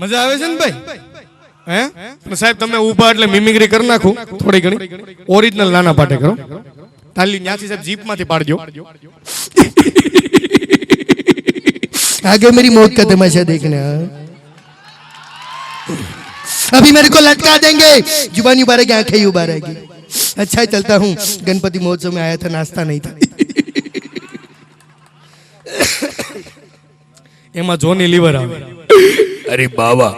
મજા આવે છે ને ભાઈ હે પણ સાહેબ તમે ઊભા એટલે મિમિક્રી કરી નાખું થોડી ઘણી ઓરિજિનલ નાના પાટે કરો તાલી ન્યાથી સાહેબ જીપમાંથી પાડજો आगे मेरी मौत का तमाशा देखना अभी मेरे को लटका देंगे जुबानी उबारेगी आंखें उबारेगी अच्छा ही चलता हूँ गणपति महोत्सव में आया था नाश्ता नहीं था એમાં જોની લીવર આવે अरे बाबा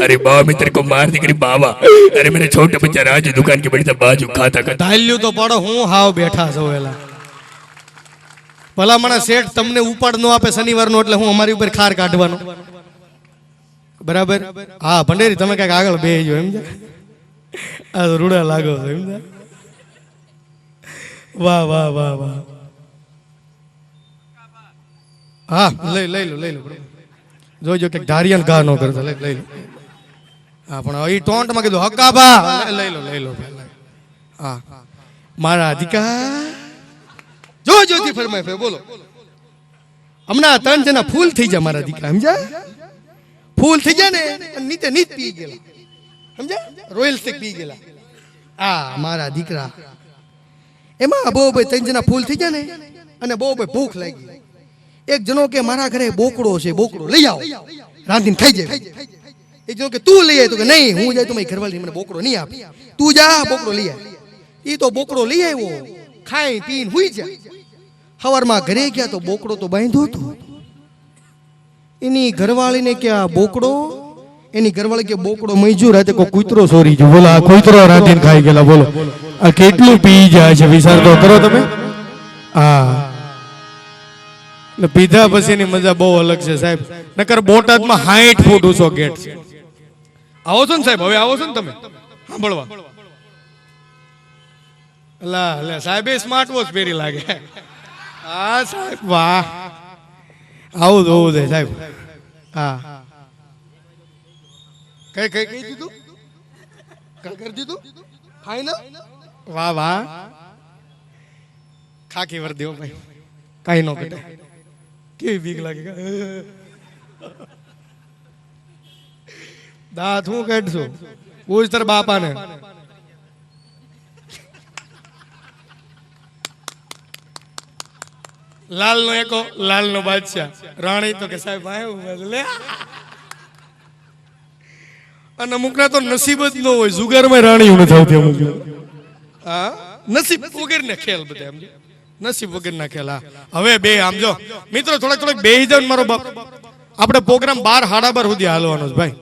अरे बाबा मैं तेरे को मार दी करी बाबा अरे मेरे छोटे बच्चा राज दुकान के बड़ी बाजू खाता खाता ધાલ્યું તો પડો હું હાવ બેઠા છો એલા ભલામણા શેઠ તમને ઉપાડ નો આપે શનિવારનો એટલે હું અમારી ઉપર ખાર કાઢવાનો બરાબર હા ભંડેરી તમે કઈક આગળ બેહજો એમ છે આ તો રૂડા લાગો છો એમ છે વાહ વાહ વાહ વાહ હા લઈ લઈ લો લઈ લો જોજો કે ધારિયલ ગા નો કરતો. લઈ લઈ લો. હા પણ એ ટોન્ટમાં કીધું હકાબા લઈ લો લઈ લો હા. મારા અધિકાર. જો જોતી ફરમાય ફે બોલો. હમણાં ત્રણ જણા ફૂલ થઈ જાય મારા દીકરા સમજા ફૂલ થઈ જાય ને નીચે નીચ પી ગયેલા. સમજા રોયલ સ્ટીક પી ગયેલા. આ મારા દીકરા એમાં બહુ ભાઈ ત્રણ જણા ફૂલ થઈ જાય ને અને બહુ ભાઈ ભૂખ લાગી. એક જણો કે મારા ઘરે બોકડો છે, બોકડો, લઈ આવો. રાંધીને ખાઈ જાય. એક જણો કે, તું લઈ આવ્યો કે, નહીં, હું જાય તો મારી ઘરવાળી મને બોકડો નહીં આપે. તું જા, બોકડો લઈ આવ એ તો બોકડો લઈ આવ્યો. ખાઈ પીને હુઈ જાય. સવારમાં ઘરે ગયા તો બોકડો તો બાંધ્યો હતો. એની ઘરવાળીને કે, આ બોકડો? એની ઘરવાળી કે, બોકડો મૈજુ રાતે કોઈ કૂતરો સોરી જો બોલો, આ કૂતરો રાતે ખાઈ ગયેલા. બોલો, આ કેટલું પી જાય છે? વિચાર તો કરો તમે. હા એટલે પીધા પછીની મજા બહુ અલગ છે, સાહેબ. નકર બોટાદમાં 60 ફૂટ ઊંચો ગેટ છે. આવો છો ને સાહેબ? હવે આવો છો ને તમે? સાંભળવા. લા લે સાહેબે સ્માર્ટ વોચ પહેરી લાગે. હા, સાહેબ, વાહ. આવું જ હોવું જોઈએ, સાહેબ. હા. કઈ કઈ કઈ દીધું કઈ કરી દીધું? ફાઈનલ વાહ વાહ. ખાકી વર્દીઓ ભાઈ. કઈ નો ઘટે. કેવી બીક લાગે દાંત હું કાઢશું? પૂછ તાર બાપાને. લાલ નો એકો લાલ નો બાદશાહ. રાણી તો કે સાહેબ લે. અને અમુકના તો નસીબ જ ન હોય. જુગારમાં રાણી નથી આવતી અમુક હા? નસીબ વગેરે ખેલ બધા એમ નસીબ વગર નાખેલા હવે બે, આમ જો. મિત્રો, થોડાક થોડાક બે જાવ મારો બાપ. આપણે પ્રોગ્રામ બાર હાડા બાર સુધી હાલવાનો છે, ભાઈ.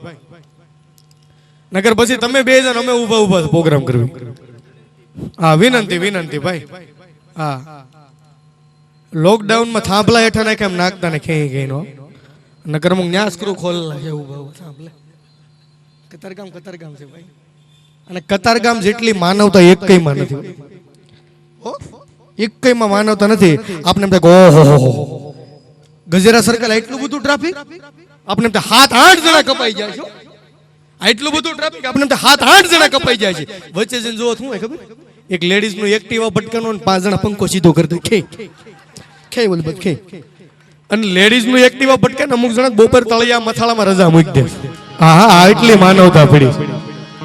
નગર પછી તમે બે જણ અમે ઊભા ઊભા પ્રોગ્રામ કરવી. હા, વિનંતી વિનંતી, ભાઈ. હા. લોકડાઉનમાં થાંભલા હેઠા નાખે એમ નાખતા ને ખેઈ ગઈ નો નગર અમુક ન્યા સ્ક્રૂ ખોલ નાખે, ઊભા ઊભા, થાંભલે. કતારગામ કતારગામ છે, ભાઈ. અને કતારગામ જેટલી માનવતા એક કઈમાં નથી. હો? એક કઈમાં માનવતા નથી. આપણે એમ થાય ઓહો. ગજેરા સર્કલ એટલું બધું ટ્રાફિક આપણે એમ થાય હાથ આઠ જણા કપાઈ જાય છે એટલું બધું ટ્રાફિક આપણે એમ હાથ આઠ જણા કપાઈ જાય છે. વચ્ચે જઈને જોવો શું ખબર? એક લેડીઝનું એક્ટિવા ભટકાનો અને પાંચ જણા પંખો સીધો કરી દે. ખે ખે બોલ બધ ખે. અને લેડીઝનું એક્ટિવા ભટકે અમુક જણા બપોર તળિયા મથાળામાં રજા મૂકી દે. હા હા એટલી માનવતા પડી.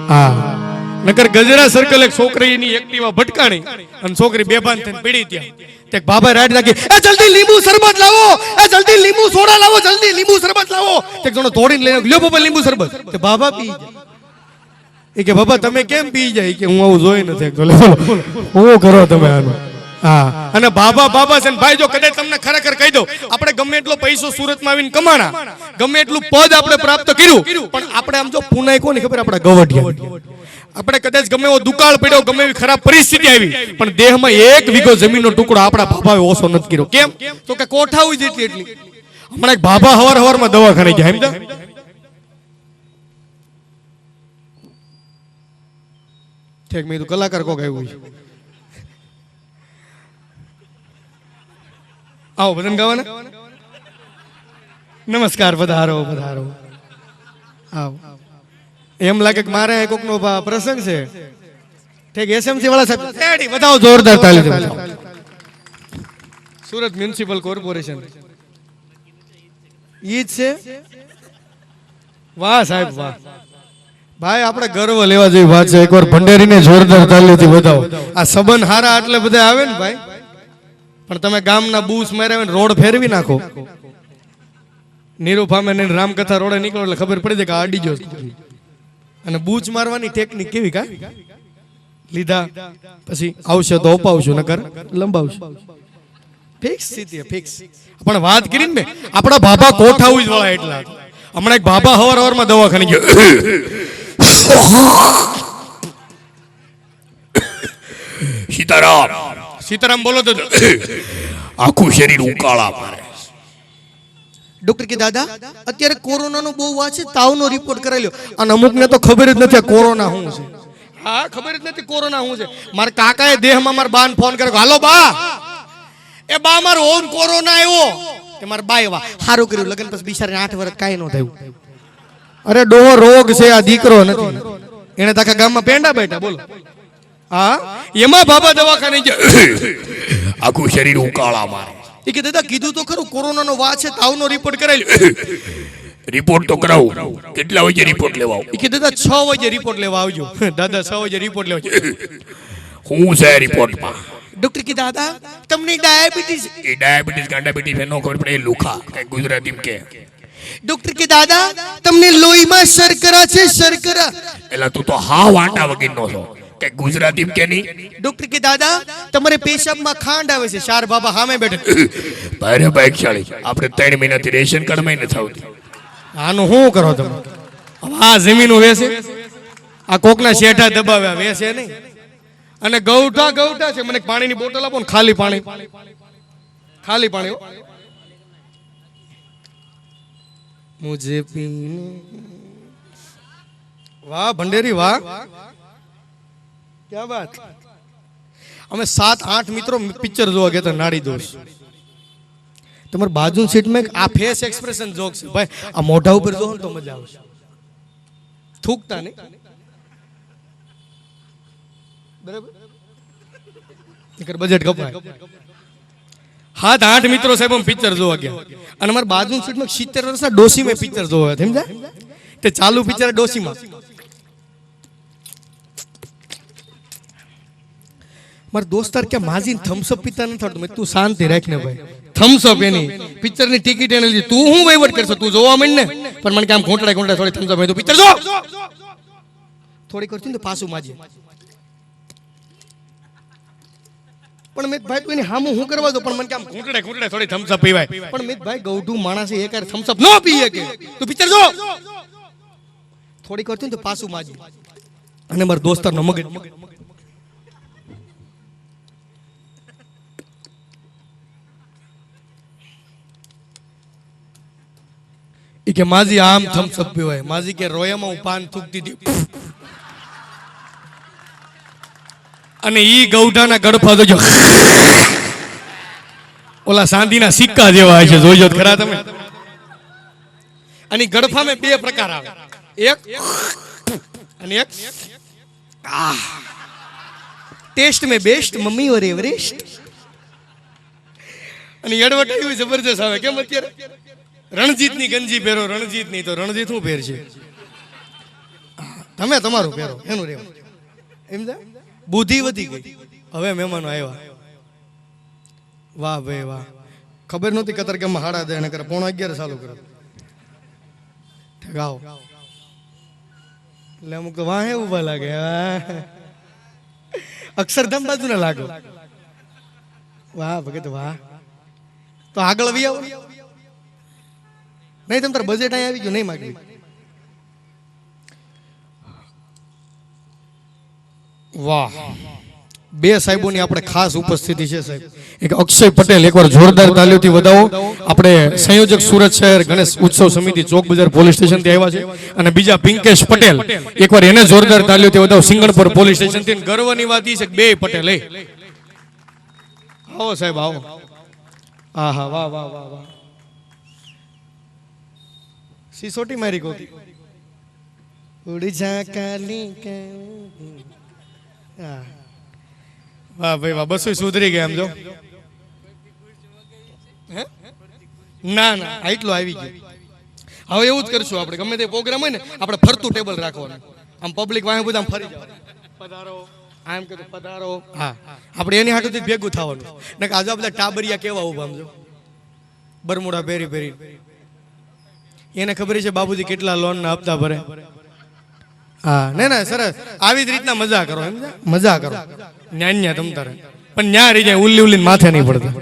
હા. નકર ગજરા સર્કલ એક છોકરીની એક્ટિવા ભટકાણી અને છોકરી બેભાન થઈને પડી ત્યાં. તે બાબા રાડ નાખી એ જલ્દી લીંબુ શરબત લાવો! એ જલ્દી લીંબુ સોડા લાવો! જલ્દી લીંબુ શરબત લાવો! તે જણો તોડીને લઈને લ્યો બાબા લીંબુ શરબત. તે બાબા પી જાય. એ કે બાબા તમે કેમ પી જાય? કે હું આવું જોઈ નથી. લે હું કરો તમે આનું? હા. અને બાબા બાબા છે ભાઈ જો કદાચ તમને ખરેખર કહી દો આપણે ગમે એટલો પૈસો સુરતમાં આવીને કમાણા ગમે એટલું પદ આપણે પ્રાપ્ત કર્યું પણ આપણે આમ જો પુનાય કોની ખબર? આપણા ગવઢિયા આપણે કદાચ ગમે એવો દુકાળ પડ્યો, ગમે એવી ખરાબ પરિસ્થિતિ આવી, પણ દેહમાં એક વીઘો જમીનનો ટુકડો આપણા બાબાએ ઓછો નથી કર્યો. કેમ? તો કે કોઠા હોય જેટલી એટલી. હમણાં એક બાબા હવાર હવારમાં દવાખાને ગયા સમજા ઠેક, મેં કીધું કલાકાર કોક આવ્યું છે આવો ભજન ગાવાના? નમસ્કાર, પધારો પધારો. આવો. એમ લાગે કે મારે કોક નો પ્રસંગ છે. ઠીક એસએમસી વાળા સાહેબ રેડી બતાવો જોરદાર તાલી દે સુરત મ્યુનિસિપલ કોર્પોરેશન. ઈ છે? વાહ સાહેબ વાહ. ભાઈ આપણે ગર્વ લેવા જેવી વાત છે. એકવાર ભંડેરીને જોરદાર તાલીઓથી બતાવો આ સબન હારા એટલે બધા આવે ને ભાઈ? પણ તમે ગામના બૂસ માર્યા ને રોડ ફેરવી નાખો. નીરુ ફામે ને રામકથા રોડે નીકળો એટલે ખબર પડી જાય કે આ અડી ગયો. અને બૂચ મારવાની ટેકનિક કેવી કા? લીધા. પછી આવશે તો અપાવશું નકર લંબાવશું ફિક્સ સ્થિતિ ફિક્સ. પણ વાત કરી ને આપણા બાબા કોઠાવું જ વળા એટલા. હમણાં એક બાબા હવાર હવારમાં દવાખાને ગયો. સીતારામ. સીતારામ બોલો તો આખું શરીર ઉકાળા મારે. ડોક્ટર કે દાદા અત્યારે કોરોનાનો બહુ વા છે તાવનો રિપોર્ટ કરાવી અને અમુકને તો ખબર જ નથી કોરોના શું છે. હા ખબર જ નથી કોરોના શું છે. મારા કાકાએ દેહમાં મારા બાન ફોન કર્યો હાલો બા. એ બા મારો ઓન કોરોના આવ્યો. કે મારા બા એવા સારું કર્યું લગ્ન પછી બિચારાને આઠ વર્ષ કાંઈ ન થયું. અરે ડોહો રોગ છે આ દીકરો નથી. એને તાકા ગામમાં પેંડા બેઠા બોલો. હા? એમાં બાબા દવાખાને આખું શરીર ઉકાળા મારે. એ કે દાદા કીધું તો ખરું કોરોનાનો વા છે તાવનો રિપોર્ટ કરાવી રિપોર્ટ તો કરાવો. કેટલા વાગે રિપોર્ટ લેવા આવું? કે દાદા છ વાગે રિપોર્ટ લેવા આવજો. દાદા છ વાગે રિપોર્ટ લેવા હું છે રિપોર્ટમાં ડોક્ટર કે દાદા તમને ડાયાબિટીસ એ ડાયાબિટીસ ગાંડાબિટીસ એનો ખબર પડે લુખા કે ગુજરાતી કે. ડોક્ટર કે દાદા તમને લોહીમાં શર્કરા છે શર્કરા. એલા તું તો હા વાંટા વગીરનો છો. કે ગુજરાતી કે નહીં? ડોક્ટર કે દાદા તમારે પેશાબમાં ખાંડ આવે છે. શાર બાબા સામે બેઠે. ભારે ભાગશાળી આપણે ત્રણ મહિનાથી રેશન કાર્ડમાં નથી આવતું. આનું શું કરો તમે? આ જમીનું વેસે આ કોકના શેઠા દબાવ્યા વેસે નહીં. અને ગૌઠા ગૌઠા છે. મને પાણીની બોટલ આપો ને ખાલી પાણી. ખાલી પાણી મુજે પીને વાહ ભંડેરી વાહ. ક્યા વાત અમે સાત, આઠ મિત્રો પિક્ચર જોવા ગયા નાડી દોષ. તમારી બાજુ સીટમાં આ ફેસ એક્સપ્રેશન જોક છે. ભાઈ, આ મોઢા ઉપર જો તો મજા આવશે. થૂકતા નહીં. બરાબર? બજેટ કપાય. હાથ આઠ મિત્રો સાહેબ અમે પિક્ચર જોવા ગયા. અને મારા બાજુ સીટમાં સિત્તેર વર્ષના ડોસીમાં પિક્ચર જોવા ગયા તે ચાલુ પિક્ચર ડોસીમાં મારા દોસ્તાર કે માજી થમ્સઅપ પીતા નથી આવડતું મેં તું શાંતિ રાખ ને ભાઈ. થમ્સઅપ એની. પિક્ચરની ટિકિટ એને લીધી. તું હું વહીવટ કરશો? તું જોવા માંડ ને? પણ મને કામ ઘોંટડા ઘોંટડા થોડી થમ્સઅપ તું પિક્ચર જો! થોડી કરતી ને તો પાછું માજી. પણ મેં ભાઈ તું એની હામું હું કરવા દો પણ મને કામ ઘૂંટડે ઘૂંટડે થોડી થમ્સઅપ પીવાય. પણ મેં ભાઈ ગૌઢું માણસે એક થમ્સઅપ ન પીએ કે. તું પિક્ચર જો! થોડી કરતી ને તો પાછું માજી. અને મારા દોસ્તારનો મગજ. કે માજી આમ થમ્સઅપ પીવાય માજી કે રોયામાં હું પાન થૂકતી હતી. અને ઈ ગૌઢાના ગળફા જોજો. ઓલા સાંધીના સિક્કા જેવા છે. જોજો ખરા તમે. અને ગડફા મેં બે પ્રકાર આવે. એક અને એક ટેસ્ટ મેં બેસ્ટ, મમ્મી ઓર એવરેસ્ટ અને એડવર્ટાઈઝ જબરજસ્ત આવે. કેમ અત્યારે? રણજીતની ગંજી પહેરો, રણજીતની તો રણજીત શું પહેરશે? તમે તમારું પહેરો, એનું રહેવું એમ બુદ્ધિ વધી ગઈ. હવે મહેમાનો આવ્યા. વાહ ભાઈ વાહ. ખબર નહોતી કતર કે હાડા દે ને કરે. પોણા અગિયાર ચાલુ કરો. ઠગાવો. એટલે અમુક તો વાહે ઊભા લાગે. અક્ષરધામ બાજુ ને લાગો. વાહ ભગત વાહ. તો આગળ વી આવો. નહીં, તમ તાર બજેટ અહીં આવી ગયું, નહીં માગવી. વાહ. બે સાહેબોની આપણે ખાસ ઉપસ્થિતિ છે, સાહેબ. એક અક્ષય પટેલ, એકવાર જોરદાર તાલીઓથી વધાવો. આપણે સંયોજક સુરત શહેર ગણેશ ઉત્સવ સમિતિ ચોક બજાર પોલીસ સ્ટેશનથી આવ્યા છે. અને બીજા પિંકેશ પટેલ, એકવાર એને જોરદાર તાલીઓથી વધાવો. સિંગણપુર પોલીસ સ્ટેશનથી અને ગર્વની વાત છે બે પટેલ આવો સાહેબ, આવો. હા હા વાહ વાહ વાહ વાહ. સિસોટી મારી કોકી ઉડી જા કાલી કે હા. વાહ ભાઈ વાહ બસો સુધરી ગયા એમ જો. હે? ના ના આટલો આવી ગયો. હવે એવું જ કરશું આપણે ગમે તે પ્રોગ્રામ હોય ને આપણે ફરતું ટેબલ રાખવાનું. આમ પબ્લિક વાંહે બધા આમ ફરી જવાનું. પધારો. આમ કે પધારો. હા. આપણે એની હાટુથી જ ભેગું થવાનું. ને આજે બધા ટાબરિયા કેવા ઊભા આમ જો. બરમુડા પહેરી પહેરી એને ખબર છે બાબુજી કેટલા લોન ના હપ્તા ભરે? હા, ના ના, સરસ. આવી જ રીતના મજા કરો, એમ મજા કરો. ન્યા ન્યા તમ તારે. પણ ન્યા રહી જાય, ઉલ્લી ઉલ્લી માથે નહીં પડતા.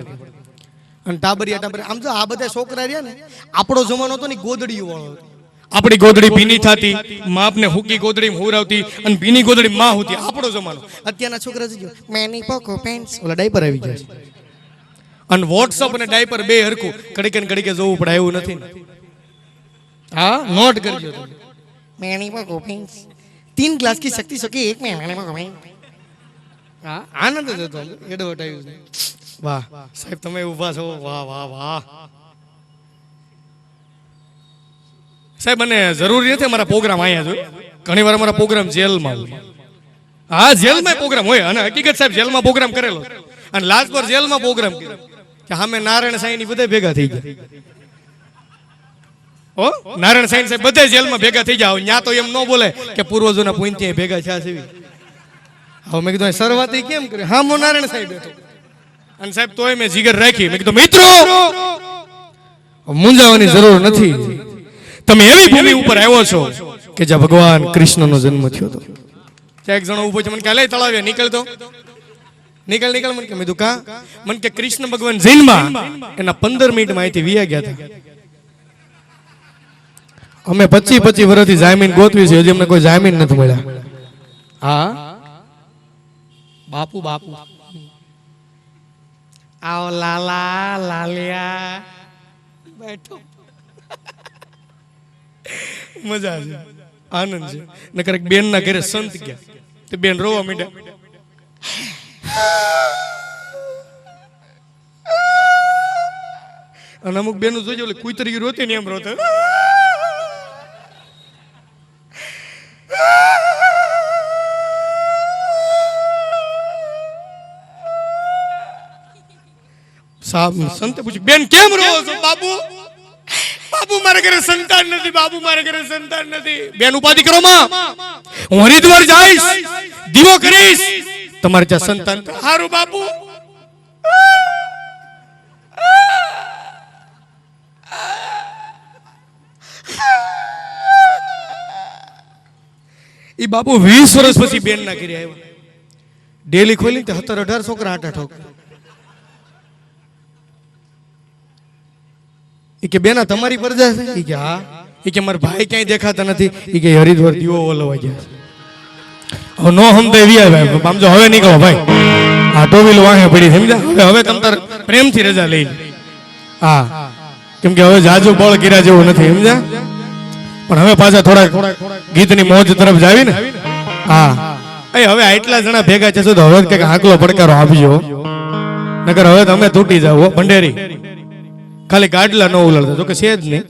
અને ટાબરિયા ટાબરિયા, આમ જો આ બધા છોકરા રહ્યા ને, આપણો જમાનો હતો ને ગોદડીઓ વાળો આપણી ગોદડી ભીની થતી, માપને હુકી ગોદડી હુરાવતી અને ભીની ગોદડી માં હોતી. આપણો જમાનો. અત્યારના છોકરા જોજો મેની પોકો પેન્ટ્સ ઓલા ડાયપર આવી જાય અને વોટ્સઅપ અને ડાયપર બે હરખું. કડીકે કડીકે જોવું પડે એવું નથી हाँ नोट कर जो मैंने पर गोपिंग तीन ग्लास की शक्ति सकी एक में मैंने पर गोपिंग હા આનંદ જ હતો એડવર્ટાઇઝ વાહ. સાહેબ તમે ઊભા છો. વાહ વાહ વાહ. સાહેબ મને જરૂરી નથી અમારા પ્રોગ્રામ અહીંયા જોઈએ ઘણી વાર અમારા પ્રોગ્રામ જેલમાં હા જેલમાં પ્રોગ્રામ હોય. અને હકીકત સાહેબ જેલમાં પ્રોગ્રામ કરેલો. અને લાજપોર જેલમાં પ્રોગ્રામ કર્યો. કે સામે નારાયણ સાંઈની બધા ભેગા થઈ ગયા. ઓ નારાયણ સાઈન સાહેબ બધે જેલમાં ભેગા થઈ જાવ ન્યા તો એમ ન બોલે કે પૂર્વજોના પુણ્ય ભેગા થયા છે. હવે મેં કીધું શરૂઆત કેમ કરી? હા મો નારાયણ સાહેબ બેઠો અને સાહેબ તોય મેં જીગર રાખી. મેં કીધું મિત્રો મૂંઝાવાની જરૂર નથી. તમે એવી ભૂમિ ઉપર આવ્યો છો કે જ્યાં ભગવાન કૃષ્ણનો જન્મ થયો હતો. એક જણો ઊભો છે મને કે લે તળાવે નીકળતો નીકળ નીકળ મને કે મેં કા? મને કે કૃષ્ણ ભગવાન જૈનમાં એના પંદર મિનિટમાં અહીંથી વિયા ગયા હતા. અમે પચી પચી વર્ષથી જામીન ગોતવી છે હજી અમને કોઈ જામીન નથી મળ્યા. હા? બાપુ બાપુ. આવો લાલા લાલિયા. બેઠો. મજા છે આનંદ છે. નકર એક બેન ના ઘરે સંત ગયા. તે બેન રોવા માંડ્યા. અને અમુક બેન જોજો ઓલી કુતરી રોતી ને એમ રોતા. સાહેબ સંતે પૂછ્યું, બેન, કેમ રહો છો, બાબુ? બાબુ મારા ઘરે સંતાન નથી, બાબુ મારા ઘરે સંતાન નથી. બેન, ઉપાધિ કરો, માં. હું હરિદ્વાર જઈશ. દીવો કરીશ. તમારે ત્યાં સંતાન સારું બાબુ. એ બાબુ વીસ વર્ષ પછી બેન ના કરી આવ્યા. ડેલી ખોલી સત્તર અઢાર છોકરા આઠ ઠોક એ કે બેના તમારી પરજા છે? કે હા. એ કે મારા ભાઈ ક્યાંય દેખાતા નથી. એ કે હરિદ્વાર દીવો ઓલવા ગયા હવે નો તો એવી ભાઈ આમ હવે નહીં કહો ભાઈ. આ ટોવીલ વાહે પડી સમજા હવે હવે તમ પ્રેમથી રજા લઈ હા. કેમ કે હવે જાજુ બળ કર્યા જેવું નથી, સમજ્યા? પણ હવે પાછા થોડા ગીતની મોજ તરફ જાવી ને. હા. એ હવે આટલા જણા ભેગા છે તો હવે કંઈક આંકલો પડકારો આપજો. નકર હવે તમે તૂટી જાવ ભંડેરી. ખાલી ગાડલા ન ઉલાડતા તો કે છે જ નહીં.